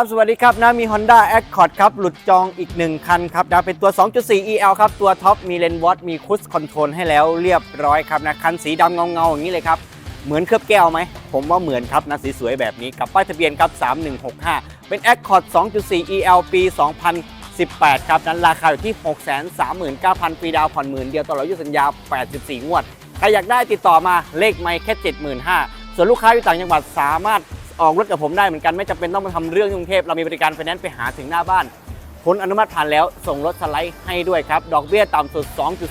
ครับสวัสดีครับนะมี Honda Accord ครับ หลุดจองอีก 1 คันครับนะเป็นตัว 2.4 EL ครับ ตัวท็อปมีเลนวอตมีคุชคอนโทรลให้แล้วเรียบร้อยครับนะ คันสีดำเงาๆ อย่างนี้เลยครับ เหมือนเคลือบแก้วไหม ผมว่าเหมือนครับนะสีสวยแบบนี้กับป้ายทะเบียนครับ 3165 เป็น Accord 2.4 EL ปี 2018 ครับนั้นราคาอยู่ที่ 639,000ฟรีดาวผ่อนหมื่นเดียวตลอดอายุสัญญา 84 งวด ใครอยากได้ติดต่อมาเลขไม่แค่ 75,000ส่วนลูกค้าอยู่ต่างจังหวัดสามารถ ออกรถกับผมได้เหมือนกันไม่จำเป็นต้องมาทำเรื่องที่กรุงเทพเรามีบริการไฟแนนซ์ไปหาถึงหน้าบ้านผลอนุมัติผ่านแล้วส่งรถสไลด์ให้ด้วยครับ ดอกเบี้ยต่ำสุด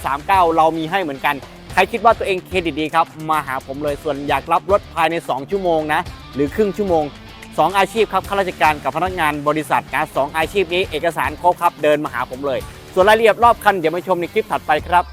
2.39 เรามีให้เหมือนกัน ใครคิดว่าตัวเองเครดิตดีครับ มาหาผมเลยส่วนอยากรับรถภายใน 2 ชั่วโมงนะ หรือครึ่งชั่วโมง 2 อาชีพครับข้าราชการกับพนักงานบริษัทนะสองอาชีพนี้เอกสารครบครับเดินมาหาผมเลย ส่วนรายละเอียดรอบคันเดี๋ยวมาชมในคลิปถัดไปครับ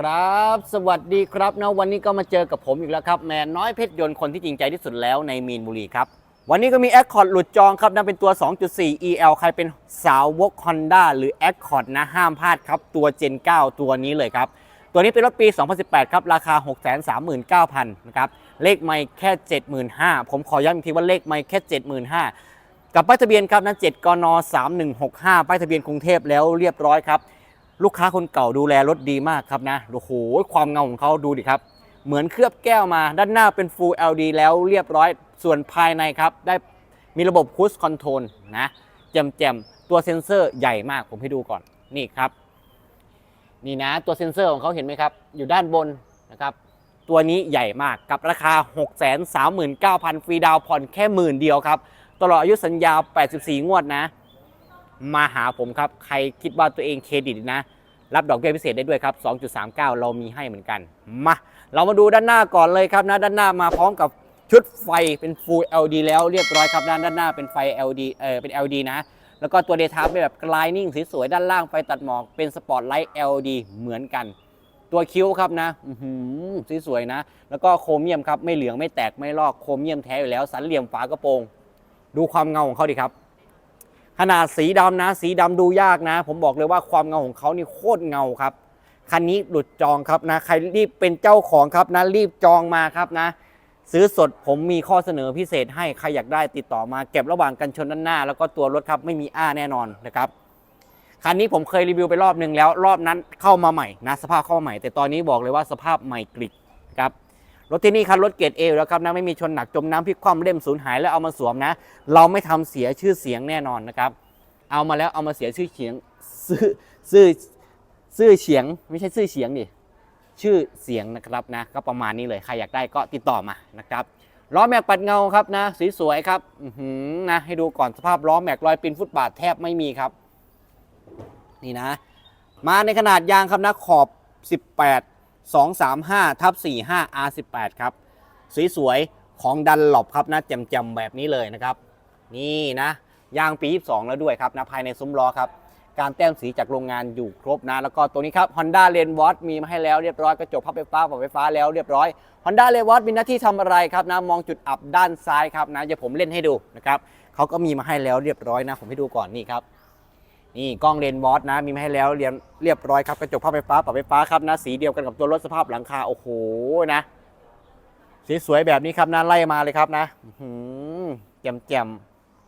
ครับ สวัสดีครับนะวันนี้ก็มาเจอกับผมอีกแล้วครับแมนน้อยเพชรยนต์คนที่จริงใจที่สุดแล้วในมีนบุรีครับ วันนี้ก็มี Accord หลุดจองครับนะเป็นตัว 2.4 EL ใครเป็นสาวก Honda หรือ Accord นะห้ามพลาดครับ ตัว Gen 9 ตัวนี้เลยครับ ตัวนี้เป็นรถปี 2018 ครับ ราคา 639,000 นะครับ เลขไม่แค่ 75,000 ผมขอย้ำอีกทีว่าเลขไม่แค่ 75,000 กับป้ายทะเบียนครับนั้น7กน3165ป้ายทะเบียนกรุงเทพแล้วเรียบร้อยครับ ลูกค้าคนเก่าดูแลรถดีมากครับนะโอ้โหความเงาของเขาดูดิครับ เหมือนเคลือบแก้วมาด้านหน้าเป็น Full LED แล้วเรียบร้อยส่วนภายในครับ ได้มีระบบคู i คอนโทรลนะแจมๆ ตัวเซ็นเซอร์ใหญ่มากผมให้ดูก่อนนี่ครับ นี่นะตัวเซ็นเซอร์ของเขาเห็นไหมครับ อยู่ด้านบนนะครับ ตัวนี้ใหญ่มากกับราคา 639,000 ฟรีดาวผ่อนแค่หมื่นเดียวครับ ตลอดอายุสัญญา 84 งวดนะ มาหาผมครับ ใครคิดว่าตัวเองเครดิตนะ รับดอกเบี้ยพิเศษได้ด้วยครับ 2.39 เรามีให้เหมือนกัน มา เรามาดูด้านหน้าก่อนเลยครับนะ ด้านหน้ามาพร้อมกับชุดไฟเป็น Full LED แล้วเรียบร้อยครับด้านด้านหน้าเป็นไฟ LED เออเป็น LED นะ แล้วก็ตัวเดทาเป็นแบบกลายนิ่งสวยๆด้านล่างไฟตัดหมอกเป็นสปอตไลท์ LED เหมือนกัน ตัวคิ้วครับนะอื้อหือสวยๆนะ แล้วก็โครเมียมครับไม่เหลืองไม่แตกไม่ลอกโครเมียมแท้อยู่แล้ว สันเหลี่ยมฝากระโปรง ดูความเงาของเขาดิครับ ขนาดสีดำนะ สีดำดูยากนะ ผมบอกเลยว่าความเงาของเขานี่โคตรเงาครับ คันนี้หลุดจองครับนะ ใครรีบเป็นเจ้าของครับนะ รีบจองมาครับนะ ซื้อสดผมมีข้อเสนอพิเศษให้ ใครอยากได้ติดต่อมาเก็บระหว่างกันชนด้านหน้า แล้วก็ตัวรถครับไม่มีอ้าแน่นอนนะครับคันนี้ผมเคยรีวิวไปรอบหนึ่งแล้ว รอบนั้นเข้ามาใหม่นะสภาพเข้ามาใหม่ แต่ตอนนี้บอกเลยว่าสภาพใหม่กริบครับ รถที่นี่คันรถเกรดเอแล้วครับนะไม่มีชนหนักจมน้ำพลิกคว่ำเล่มสูญหายแล้วเอามาสวมนะ เราไม่ทำเสียชื่อเสียงแน่นอนนะครับ เอามาแล้วเอามาเสียชื่อเสียงชื่อชื่อชื่อเสียงไม่ใช่ชื่อเสียงดิชื่อเสียงนะครับนะ ก็ประมาณนี้เลยใครอยากได้ก็ติดต่อมานะครับล้อแม็กปัดเงาครับนะสีสวยครับอื้อหือนะให้ดูก่อนสภาพล้อแม็กรอยปินฟุตบาทแทบไม่มีครับ นี่นะ มาในขนาดยางครับนะขอบ 18 235ทับ45 R18 ครับ สวยๆ ของดันหลบครับนะแจ่มๆ แบบนี้เลยนะครับ นี่นะ ยางปี 22 แล้วด้วยครับนะภายในซุ้มล้อครับ การแต้มสีจากโรงงานอยู่ครบนะ แล้วก็ตัวนี้ครับ Honda l a n w a t มีมาให้แล้วเรียบร้อยกระจกพับไฟฟ้าปรับไฟฟ้าแล้วเรียบร้อย Honda l a n w a t มีหน้าที่ทำอะไรครับนะมองจุดอับด้านซ้ายครับนะเดี๋ยวผมเล่นให้ดูนะครับเขาก็มีมาให้แล้วเรียบร้อยนะ ผมให้ดูก่อนนี่ครับ นี่กล้องเลนวอตนะ มีมาให้แล้วเรียบเรียบร้อยครับกระจกพับไฟฟ้าปรับไฟฟ้าครับนะสีเดียวกันกับตัวรถสภาพหลังคาโอ้โหนะสีสวยแบบนี้ครับนะไล่มาเลยครับนะหือแจ่มแจ่ม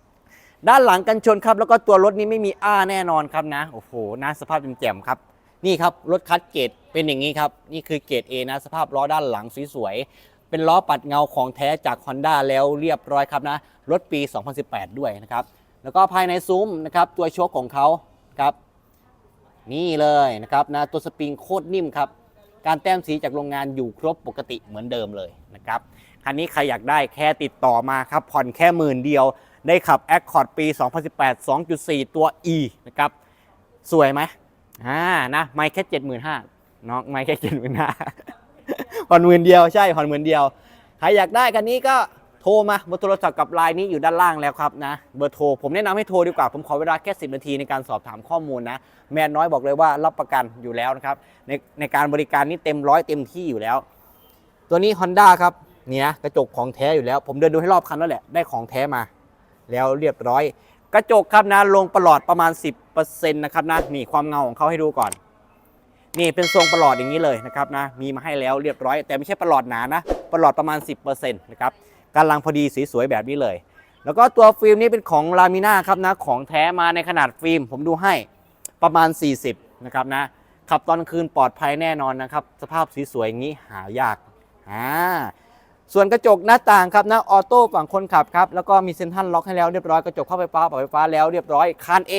ๆด้านหลังกันชนครับ แล้วก็ตัวรถนี้ไม่มีอ้าแน่นอนครับนะโอ้โหนะสภาพแจ่มๆครับ นี่ครับรถคัดเกรดเป็นอย่างนี้ครับ นี่คือเกรด A นะ สภาพล้อด้านหลังสวยๆเป็นล้อปัดเงาของแท้จาก Honda แล้วเรียบร้อยครับนะรถปี 2018 ด้วยนะครับ แล้วก็ภายในซุ้มนะครับตัวโชคของเขาครับนี่เลยนะครับนะตัวสปริงโคตรนิ่มครับการแต้มสีจากโรงงานอยู่ครบปกติเหมือนเดิมเลยนะครับคันนี้ใครอยากได้แค่ติดต่อมาครับผ่อนแค่หมื่นเดียว ได้ขับ Accord ปี 2018 2.4 ตัว E นะครับสวยไหมอ่านะไม่แค่ 75,000น้องไม่แค่ 75,000ผ่อนหมื่นเดียวใช่ผ่อนหมื่นเดียว ใครอยากได้คันนี้ก็ โทรมาเบอร์โทรศัพท์กับไลน์นี้อยู่ด้านล่างแล้วครับนะเบอร์โทรผมแนะนำให้โทรดีกว่า ผมขอเวลาแค่ 10 นาทีในการสอบถามข้อมูลนะ แมนน้อยบอกเลยว่ารับประกันอยู่แล้วนะครับ ในในการบริการนี้เต็มร้อยเต็มที่อยู่แล้ว ตัวนี้ Honda ครับเนี่ยกระจกของแท้อยู่แล้ว ผมเดินดูให้รอบคันแล้วแหละได้ของแท้มา แล้วเรียบร้อย กระจกครับนะลงประหลอดประมาณ 10%นะครับนะนี่ความเงาของเขาให้ดูก่อนนี่เป็นทรงประหลอดอย่างนี้เลยนะครับนะมีมาให้แล้วเรียบร้อย แต่ไม่ใช่ประหลอดหนานะประหลอดประมาณ 10%นะครับ กำลังพอดีสีสวยแบบนี้เลย แล้วก็ตัวฟิล์มนี้เป็นของลามิน่าครับนะของแท้มาในขนาดฟิล์มผมดูให้ประมาณ 40 นะครับนะขับตอนกลางคืนปลอดภัยแน่นอนนะครับ สภาพสีสวยอย่างนี้หายากอ่าส่วนกระจกหน้าต่างครับนะออโต้ฝั่งคนขับครับ แล้วก็มีเซ็นทรัลล็อกให้แล้วเรียบร้อยกระจกเข้าไฟฟ้าปรับไฟฟ้าแล้วเรียบร้อยคาน A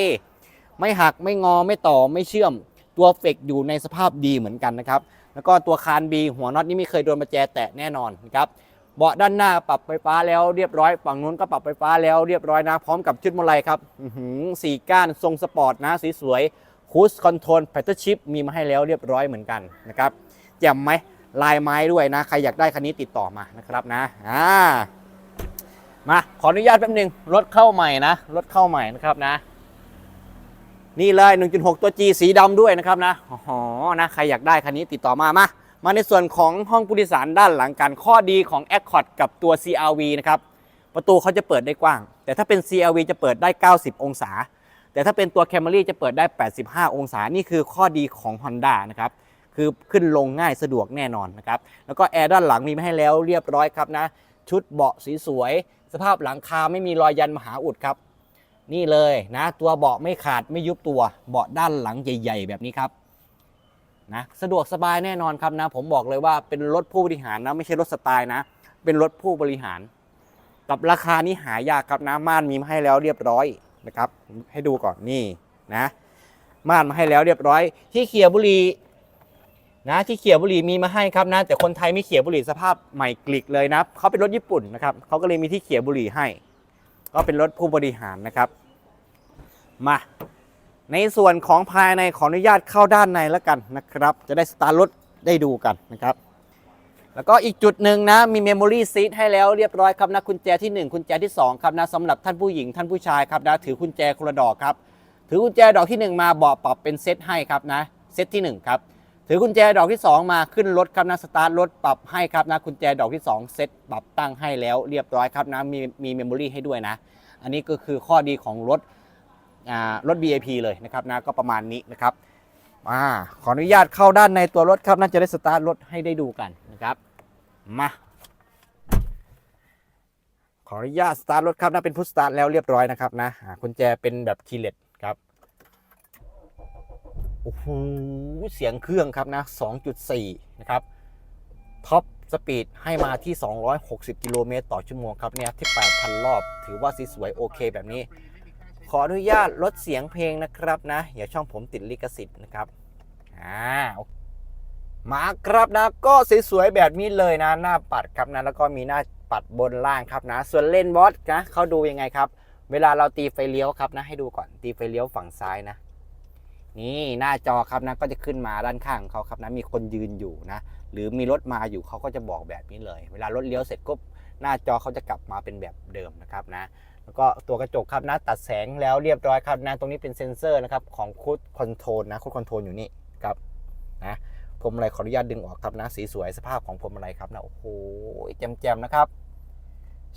ไม่หักไม่งอไม่ต่อไม่เชื่อม ตัวเฟกอยู่ในสภาพดีเหมือนกันนะครับ แล้วก็ตัวคาน B หัวน็อตนี่ไม่เคยโดนประแจแตะแน่นอนนะครับ เบาะด้านหน้าปรับไฟฟ้าแล้วเรียบร้อยฝั่งนู้นก็ปรับไฟฟ้าแล้วเรียบร้อยนะ พร้อมกับชุดมะไรครับหือสี่ก้านทรงสปอร์ตนะสีสวยคูสคอนโทรลแพทเทิร์ชิพมีมาให้แล้วเรียบร้อยเหมือนกันนะครับแจ่มไหมลายไม้ด้วยนะ ใครอยากได้คันนี้ติดต่อมานะครับนะอ่ามาขออนุญาตแป๊บหนึงรถเข้าใหม่นะรถเข้าใหม่นะครับนะ นี่เลย 1.6 ตัว G สีดำด้วยนะครับนะอ๋อนะใครอยากได้คันนี้ติดต่อมามา มาในส่วนของห้องผู้โดยสารด้านหลังกันข้อดีของ Accord กับตัว CRV นะครับ ประตูเขาจะเปิดได้กว้าง แต่ถ้าเป็น CRV จะเปิดได้ 90 องศา แต่ถ้าเป็นตัว Camry จะเปิดได้ 85 องศา นี่คือข้อดีของ Honda นะครับ คือขึ้นลงง่ายสะดวกแน่นอนนะครับ แล้วก็แอร์ด้านหลังมีมาให้แล้วเรียบร้อยครับนะ ชุดเบาะสีสวย สภาพหลังคาไม่มีรอยยันมหาอุดครับ นี่เลยนะ ตัวเบาะไม่ขาดไม่ยุบตัว เบาะด้านหลังใหญ่ ๆ แบบนี้ครับ นะสะดวกสบายแน่นอนครับนะ ผมบอกเลยว่าเป็นรถผู้บริหารนะ ไม่ใช่รถสไตล์นะ เป็นรถผู้บริหาร กับราคานี้หายากครับนะม่านมีมาให้แล้วเรียบร้อยนะครับ ให้ดูก่อนนี่นะม่านมาให้แล้วเรียบร้อย ที่เขียบุรีนะที่เขียบุรีมีมาให้ครับนะ แต่คนไทยไม่เขียบุรีสภาพใหม่กลิกเลยนะเขาเป็นรถญี่ปุ่นนะครับเขาก็เลยมีที่เขียบุรีให้ ก็เป็นรถผู้บริหารนะครับ มา ในส่วนของภายในขออนุญาตเข้าด้านในแล้วกันนะครับ จะได้สตาร์ทรถได้ดูกันนะครับ แล้วก็อีกจุดหนึ่งนะ มีเมมโมรี่ซีทให้แล้วเรียบร้อยครับนะกุญแจที่ 1 กุญแจที่ 2 ครับนะสำหรับท่านผู้หญิงท่านผู้ชายครับนะถือกุญแจคนละดอกครับ ถือกุญแจดอกที่ 1 มาเบาะปรับเป็นเซตให้ครับนะเซตที่ 1 ครับ ถือกุญแจดอกที่ 2 มาขึ้นรถครับนะสตาร์ทรถปรับให้ครับนะกุญแจดอกที่ 2 เซตปรับตั้งให้แล้วเรียบร้อยครับนะมีมีเมมโมรี่ให้ด้วยนะ อันนี้ก็คือข้อดีของรถ รถ VIP เลยนะครับนะก็ประมาณนี้นะครับอ่าขออนุญาตเข้าด้านในตัวรถครับน่าจะได้สตาร์ทรถให้ได้ดูกันนะครับมาขออนุญาตสตาร์ทรถครับนะเป็นพุทสตาร์ทแล้วเรียบร้อยนะครับนะกุญแจเป็นแบบคีเลสครับโอ้โหเสียงเครื่องครับนะ 2.4 นะครับท็อปสปีดให้มาที่ 260 กิโลเมตรต่อชั่วโมงครับเนี่ยที่ 8,000 รอบ ถือว่าสีสวยโอเคแบบนี้ ออนุญาตลดเสียงเพลงนะครับนะอย่าช่องผมติดลิขสิทธิ์นะครับอ่ามาครับนะก็สวยๆแบบนี้เลยนะ หน้าปัดครับนะแล้วก็มีหน้าปัดบนล่างครับนะ ส่วนเลนบอสนะเขาดูยังไงครับ เวลาเราตีไฟเลี้ยวครับนะให้ดูก่อนตีไฟเลี้ยวฝั่งซ้ายนะ นี่หน้าจอครับนะก็จะขึ้นมาด้านข้างของเขาครับนะมีคนยืนอยู่นะ หรือมีรถมาอยู่เขาก็จะบอกแบบนี้เลย เวลารถเลี้ยวเสร็จก็หน้าจอเขาจะกลับมาเป็นแบบเดิมนะครับนะ แล้วก็ตัวกระจกครับนะตัดแสงแล้วเรียบร้อยครับนะตรงนี้เป็นเซ็นเซอร์นะครับของคูดคอนโทรลนะคูดคอนโทรลอยู่นี่ครับนะพวงมาลัยขออนุญาตดึงออกครับนะสีสวยสภาพของพวงมาลัยครับนะโอ้โหแจ่มๆนะครับ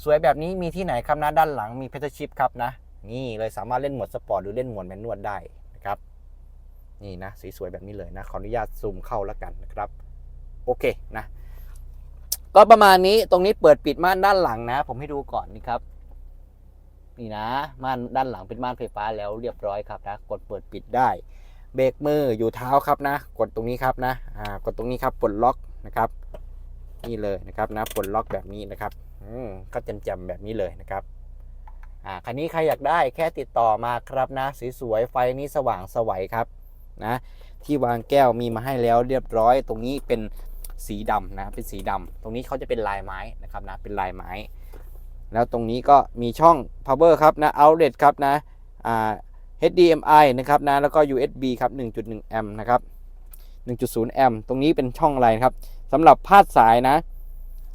สวยแบบนี้มีที่ไหนครับนะด้านหลังมีเพชรชิพครับนะนี่เลยสามารถเล่นโหมดสปอร์ตหรือเล่นโหมดแมนนวลได้นะครับนี่นะสีสวยแบบนี้เลยนะขออนุญาตซูมเข้าแล้วกันนะครับโอเคนะก็ประมาณนี้ตรงนี้เปิดปิดม่านด้านหลังนะ ผมให้ดูก่อนนี่ครับ นี่นะม่านด้านหลังเป็นม่านไฟฟ้าแล้วเรียบร้อยครับนะกดเปิดปิดได้ เบรกมืออยู่เท้าครับนะ กดตรงนี้ครับนะอ่ากดตรงนี้ครับปลดล็อกนะครับนี่เลยนะครับนะปลดล็อกแบบนี้นะครับอืมก็จ่มๆแบบนี้เลยนะครับอ่าคันนี้ใครอยากได้แค่ติดต่อมาครับนะสวยๆไฟนี้สว่างสวัยครับนะที่วางแก้วมีมาให้แล้วเรียบร้อย ตรงนี้เป็นสีดำนะเป็นสีดำตรงนี้เขาจะเป็นลายไม้นะครับนะเป็นลายไม้ แล้วตรงนี้ก็มีช่อง power ครับนะ outlet ครับนะ HDMI นะครับนะ แล้วก็ USB ครับ 1.1 แอมป์นะครับ 1.0 แอมป์ตรงนี้เป็นช่องอะไรครับสำหรับพาดสายนะ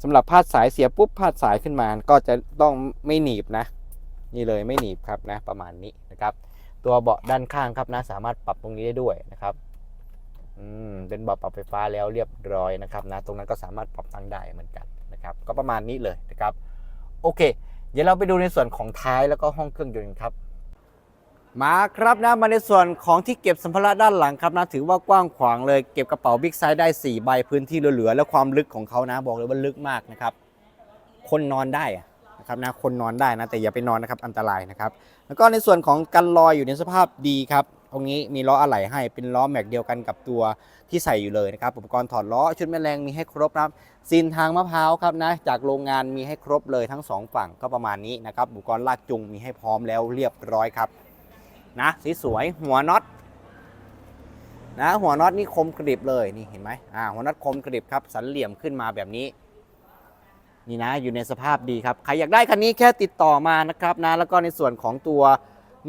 สำหรับพาดสายเสียปุ๊บพาดสายขึ้นมา ก็จะต้องไม่หนีบนะ นี่เลยไม่หนีบครับนะ ประมาณนี้นะครับ ตัวเบาะด้านข้างครับนะ สามารถปรับตรงนี้ได้ด้วยนะครับอืมเป็นเบาะปรับไฟฟ้าแล้วเรียบร้อยนะครับนะ ตรงนั้นก็สามารถปรับตั้งได้เหมือนกันนะครับ ก็ประมาณนี้เลยนะครับ โอเค เดี๋ยวเราไปดูในส่วนของท้ายแล้วก็ห้องเครื่องยนต์ครับ มาครับนะมาในส่วนของที่เก็บสัมภาระด้านหลังครับนะถือว่ากว้างขวางเลยเก็บกระเป๋าบิ๊กไซส์ได้ 4 ใบพื้นที่เหลือๆและความลึกของเขานะบอกเลยว่าลึกมากนะครับคนนอนได้นะครับนะคนนอนได้นะแต่อย่าไปนอนนะครับอันตรายนะครับ แล้วก็ในส่วนของกันลอยอยู่ในสภาพดีครับ ตรงนี้มีล้ออะไหล่ให้เป็นล้อแม็กเดียวกันกับตัวที่ใส่อยู่เลยนะครับอุปกรณ์ถอดล้อชุดแม่แรงมีให้ครบนะครับซีนทางมะพร้าวครับนะจากโรงงานมีให้ครบเลยทั้งสองฝั่งก็ประมาณนี้นะครับอุปกรณ์ลากจูงมีให้พร้อมแล้วเรียบร้อยครับนะสีสวยหัวน็อตนะหัวน็อตนี่คมกริบเลยนี่เห็นไหมอ่าหัวน็อตคมกริบครับสันเหลี่ยมขึ้นมาแบบนี้นี่นะอยู่ในสภาพดีครับใครอยากได้คันนี้แค่ติดต่อมานะครับนะแล้วก็ในส่วนของตัว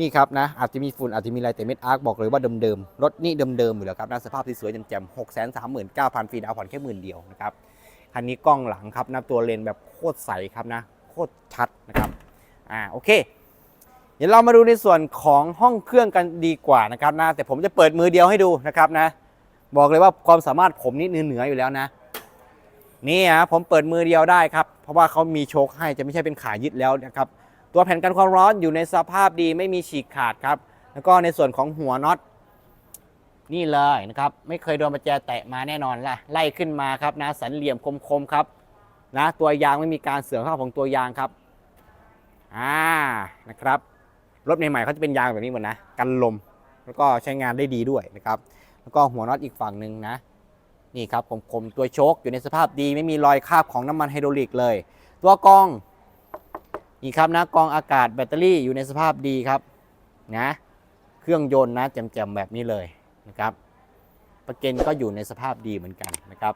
นี่ครับนะอาจจะมีฝุ่นอาจจะมีอะไรแต่เม็ดอาร์คบอกเลยว่าเดิมๆรถนี่เดิมๆอยู่แล้วครับนะสภาพสวยๆแจ่มๆหกแสนสามหมื่นเก้าพันฟรีดาวน์ผ่อนแค่หมื่นเดียวนะครับคันนี้กล้องหลังครับนะตัวเลนแบบโคตรใสครับนะโคตรชัดนะครับอ่าโอเค เดี๋ยวเรามาดูในส่วนของห้องเครื่องกันดีกว่านะครับนะแต่ผมจะเปิดมือเดียวให้ดูนะครับนะ บอกเลยว่าความสามารถผมนี่เหนือๆอยู่แล้วนะนี่ฮะผมเปิดมือเดียวได้ครับเพราะว่าเขามีโชคให้จะไม่ใช่เป็นขายึดแล้วนะครับ ตัวแผ่นกันความร้อนอยู่ในสภาพดีไม่มีฉีกขาดครับ แล้วก็ในส่วนของหัวน็อตนี่เลยนะครับ ไม่เคยโดนประแจแตะมาแน่นอนละไล่ขึ้นมาครับนะสันเหลี่ยมคมๆครับนะตัวยางไม่มีการเสื่อมสภาพของตัวยางครับอ่านะครับรถใหม่ๆเขาจะเป็นยางแบบนี้หมดนะกันลม แล้วก็ใช้งานได้ดีด้วยนะครับ แล้วก็หัวน็อตอีกฝั่งหนึ่งนะนี่ครับคมๆตัวโชคอยู่ในสภาพดีไม่มีรอยคราบของน้ำมันไฮดรอลิกเลย ตัวกอง นี่ครับนะกองอากาศแบตเตอรี่อยู่ในสภาพดีครับนะเครื่องยนต์นะแจ่มๆแบบนี้เลยนะครับประเกันก็อยู่ในสภาพดีเหมือนกันนะครับ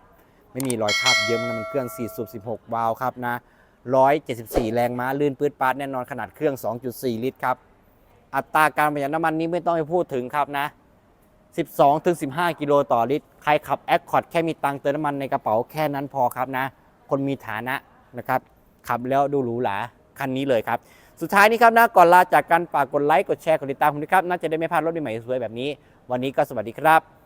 ไม่มีรอยคราบเยิ้มน้ำมันเครื่อง4สูบ16 วาล์วครับนะ174 แรงม้าลื่นปืดปาดแน่นอนขนาดเครื่อง 2.4 ลิตรครับอัตราการประหยัดน้ำมันนี้ไม่ต้องไปพูดถึงครับนะ 12ถึง15 กิโลต่อลิตร ใครขับแอคคอร์ดแค่มีตังเติมน้ำมันในกระเป๋าแค่นั้นพอครับนะ คนมีฐานะนะครับ ขับแล้วดูหรูหรา คันนี้เลยครับ สุดท้ายนี้ครับนะก่อนลาจากกันฝากกดไลค์กดแชร์กดติดตามผมด้วยครับน่าจะได้ไม่พลาดรถใหม่ๆสวยแบบนี้ วันนี้ก็สวัสดีครับ